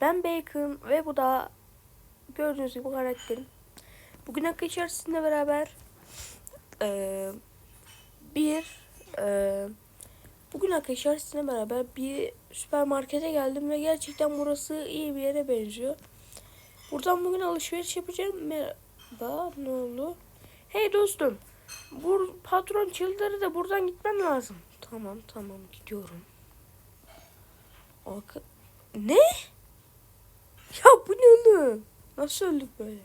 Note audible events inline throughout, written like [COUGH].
Ben Bacon ve bu da gördüğünüz gibi karakterim. Bugün arkadaşlar sizinle beraber eee, bir eee, bugün arkadaşlar sizinle beraber bir süpermarkete geldim ve gerçekten burası iyi bir yere benziyor. Buradan bugün alışveriş yapacağım. Merhaba ne oldu? Hey dostum. Bu patron çıldırdı da buradan gitmem lazım. Tamam tamam gidiyorum. Ne? Ya bu ne oğlum? Nasıl öldük böyle?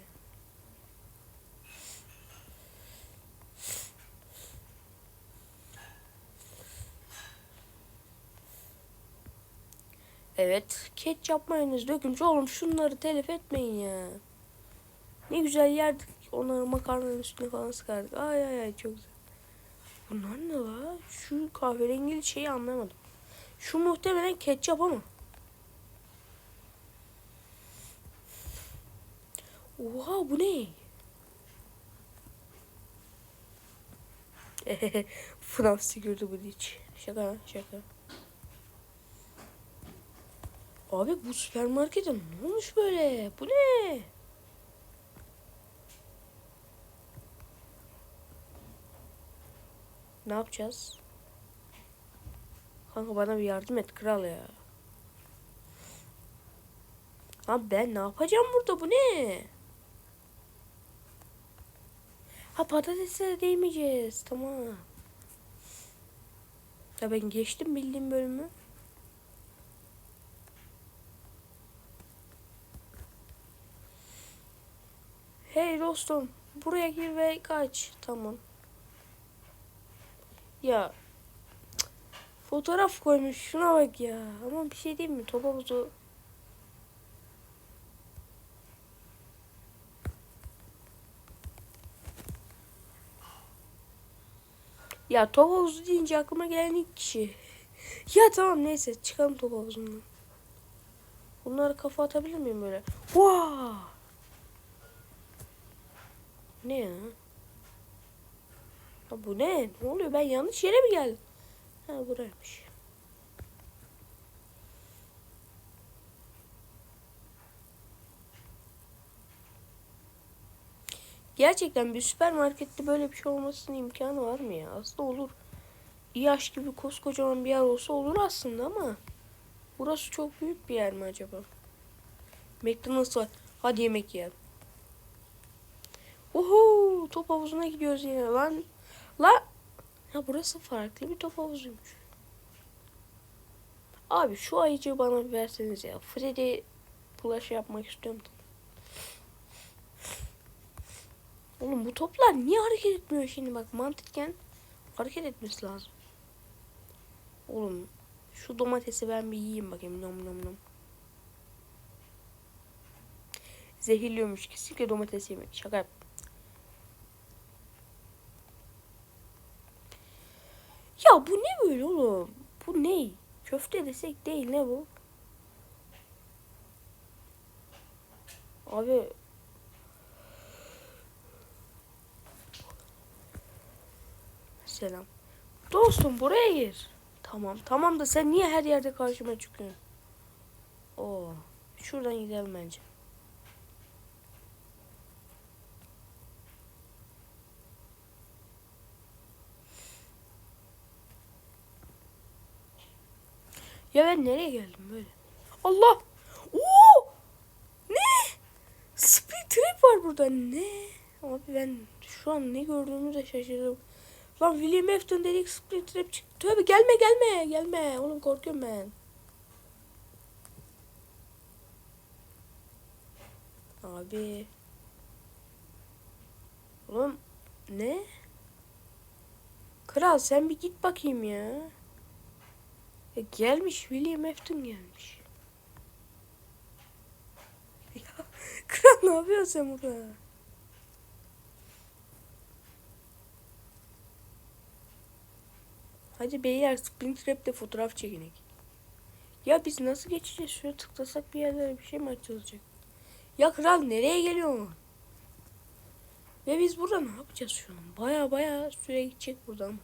Evet. Ketçap mayonez dökünce oğlum şunları telef etmeyin ya. Ne güzel yerdik. Onları makarnanın üstüne falan sıkardık. Ay ay ay çok güzel. Bunlar ne la? Şu kahverengili şeyi anlamadım. Şu muhtemelen ketçap ama. Oha bu ne? FNAF Security Breach. Şaka şaka. Abi bu süpermarkete ne olmuş böyle? Bu ne? Ne yapacağız? Kanka bana bir yardım et kral ya. Abi ben ne yapacağım burada bu ne? Ha patatese değmeyeceğiz tamam. Ya ben geçtim bildiğim bölümü. Hey dostum buraya gir ve kaç. Tamam. Ya fotoğraf koymuş şuna bak ya. Ama bir şey değil mi? Top havuzu. Ya top havuzu deyince aklıma gelen ilk kişi. Ya tamam neyse çıkalım top havuzundan. Bunları kafa atabilir miyim böyle? Wow! Ne ya? Ha bu ne? Ne oluyor? Ben yanlış yere mi geldim? Ha buraymış. Gerçekten bir süpermarkette böyle bir şey olmasının imkanı var mı ya? Aslında olur. İyaş gibi koskocaman bir yer olsa olur aslında ama burası çok büyük bir yer mi acaba? McDonald's var. Hadi yemek yiyelim. Oho top havuzuna gidiyoruz yine lan. La ya burası farklı bir top havuzuymuş. Abi şu ayıcığı bana verseniz ya. Freddy bulaş yapmak istiyorum. Oğlum bu toplar niye hareket etmiyor şimdi bak mantıken hareket etmesi lazım. Oğlum şu domatesi ben bir yiyeyim bakayım nom nom nom. Zehirliyormuş kesinlikle domates yemek. Şaka yap. Ya bu ne böyle oğlum? Bu ne? Köfte desek değil ne bu? Abi Selam. Dostum buraya gir. Tamam tamam da sen niye her yerde karşıma çıkıyorsun? Oo. Şuradan gidelim bence. Ya ben nereye geldim böyle? Allah! Oo! Ne? Speed trap var burada. Ne? Abi ben şu an ne gördüğümü de şaşırdım. Lan William Afton dedik Speed trap çıktı. Tövbe gelme gelme gelme. Oğlum korkuyorum ben. Abi. Oğlum ne? Kral sen bir git bakayım ya. Ya gelmiş William Afton gelmiş. [LAUGHS] Ya kral ne yapıyorsun sen burada? Hadi beyler Springtrap'te fotoğraf çekinek. Ya biz nasıl geçeceğiz? Şöyle tıklasak bir yerlere bir şey mi açılacak? Ya kral nereye geliyor? Ve biz burada ne yapacağız şu an? Baya baya süre gidecek buradan.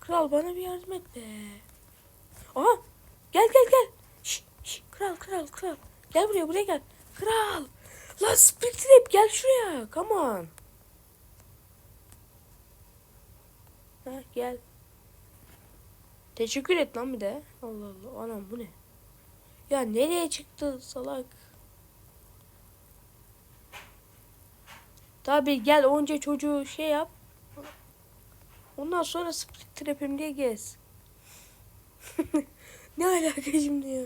Kral bana bir yardım et be. Aha gel gel gel. Şş, şş, kral. kral. Gel buraya buraya gel. Kral. Lan Spring Trap gel şuraya. Come on. Ha gel. Teşekkür et lan bir de. Allah Allah. Anam bu ne? Ya nereye çıktı salak? Tabi gel onca çocuğu şey yap. Ondan sonra split trap'im diye gez. [LAUGHS] ne alaka şimdi ya?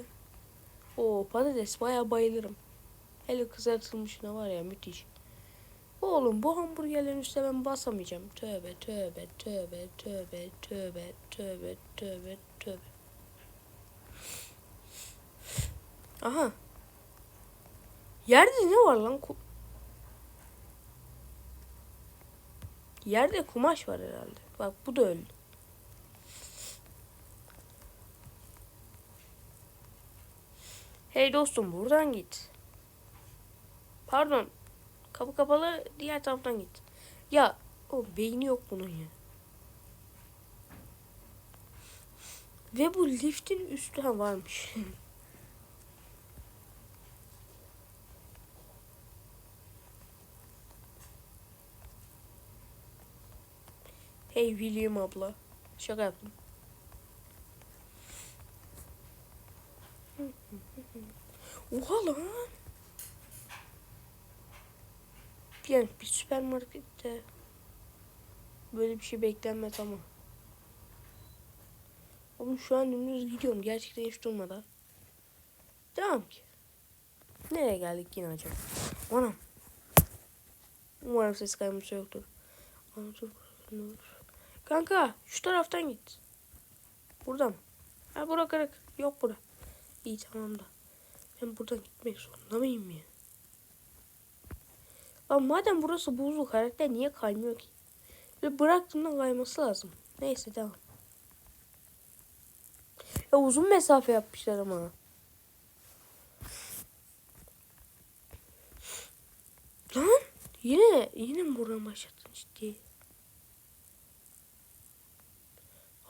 Oo patates baya bayılırım. Hele kızartılmışına var ya müthiş. Oğlum bu hamburgerlerin üstüne ben basamayacağım. Tövbe tövbe tövbe tövbe tövbe tövbe tövbe tövbe. Aha. Yerde ne var lan? Ku- Yerde kumaş var herhalde. Bak bu da öldü. Hey dostum buradan git. Pardon. Kapı kapalı diğer taraftan git. Ya o beyni yok bunun ya. Ve bu liftin üstü ha varmış. [LAUGHS] hey William abla. Şaka yaptım. [LAUGHS] Oha lan. Yani bir süpermarkette böyle bir şey beklenmez ama. Oğlum şu an dümdüz gidiyorum. Gerçekten hiç durmadan. Devam ki. Nereye geldik yine acaba? Anam. Umarım ses kayması yoktur. Kanka şu taraftan git. Buradan. Ha bura kırık. Yok bura. İyi tamam da. Ben buradan gitmek zorunda mıyım ya? Lan madem burası buzlu karakter niye kaymıyor ki? Ve bıraktığımda kayması lazım. Neyse devam. Ya uzun mesafe yapmışlar ama. Lan yine yine mi buradan başlattın ciddi?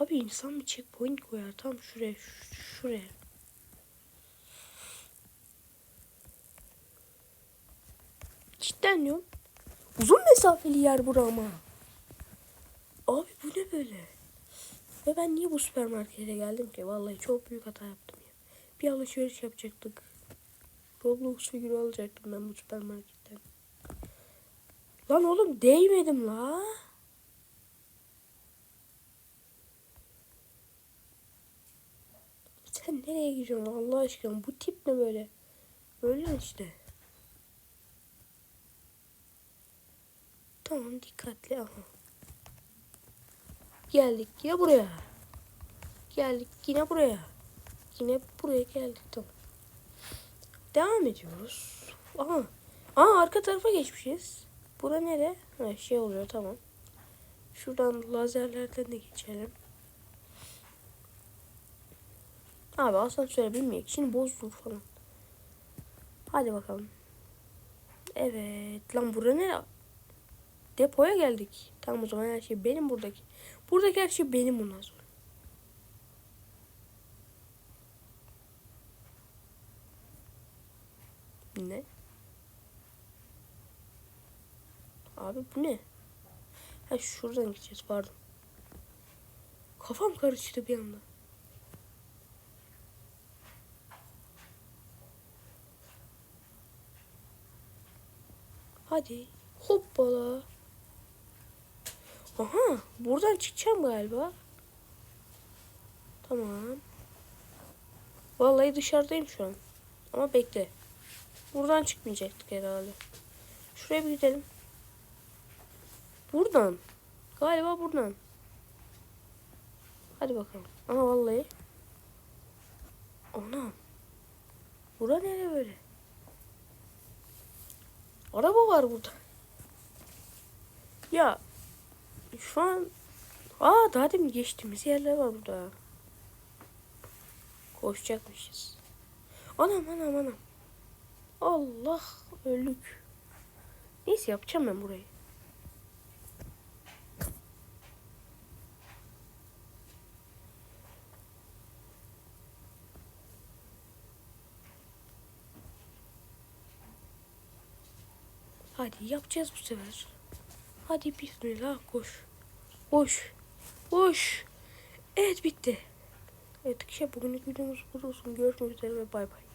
Abi insan bir checkpoint koyar tam şuraya şuraya. Cidden diyorum. Uzun mesafeli yer bura ama. Abi bu ne böyle? Ve ben niye bu süpermarkete geldim ki? Vallahi çok büyük hata yaptım ya. Bir alışveriş yapacaktık. Roblox figürü alacaktım ben bu süpermarketten. Lan oğlum değmedim la. Sen nereye gidiyorsun Allah aşkına? Bu tip ne böyle? Böyle işte. Tamam dikkatli ama. Geldik ya buraya. Geldik yine buraya. Yine buraya geldik tamam. Devam ediyoruz. Aha. Aa arka tarafa geçmişiz. Bura nere? Ha şey oluyor tamam. Şuradan lazerlerden de geçelim. Abi asansöre binmeyek. Şimdi bozulur falan. Hadi bakalım. Evet. Lan bura ne? Depoya geldik. Tamam o zaman her şey benim buradaki. Buradaki her şey benim bundan sonra. Ne? Abi bu ne? Ha şuradan gideceğiz pardon. Kafam karıştı bir anda. Hadi. Hoppala. Aha. Buradan çıkacağım galiba. Tamam. Vallahi dışarıdayım şu an. Ama bekle. Buradan çıkmayacaktık herhalde. Şuraya bir gidelim. Buradan. Galiba buradan. Hadi bakalım. Aha vallahi. Ana. Bura nere böyle? Araba var burada. Ya şu an Aa daha demin geçtiğimiz yerler var burada. Koşacakmışız. Anam anam anam. Allah öldük. Neyse yapacağım ben burayı. Hadi yapacağız bu sefer. Hadi bismillah koş. Koş. Koş. Evet bitti. Evet arkadaşlar bugünlük videomuz burada olsun. Görüşmek üzere ve bay bay.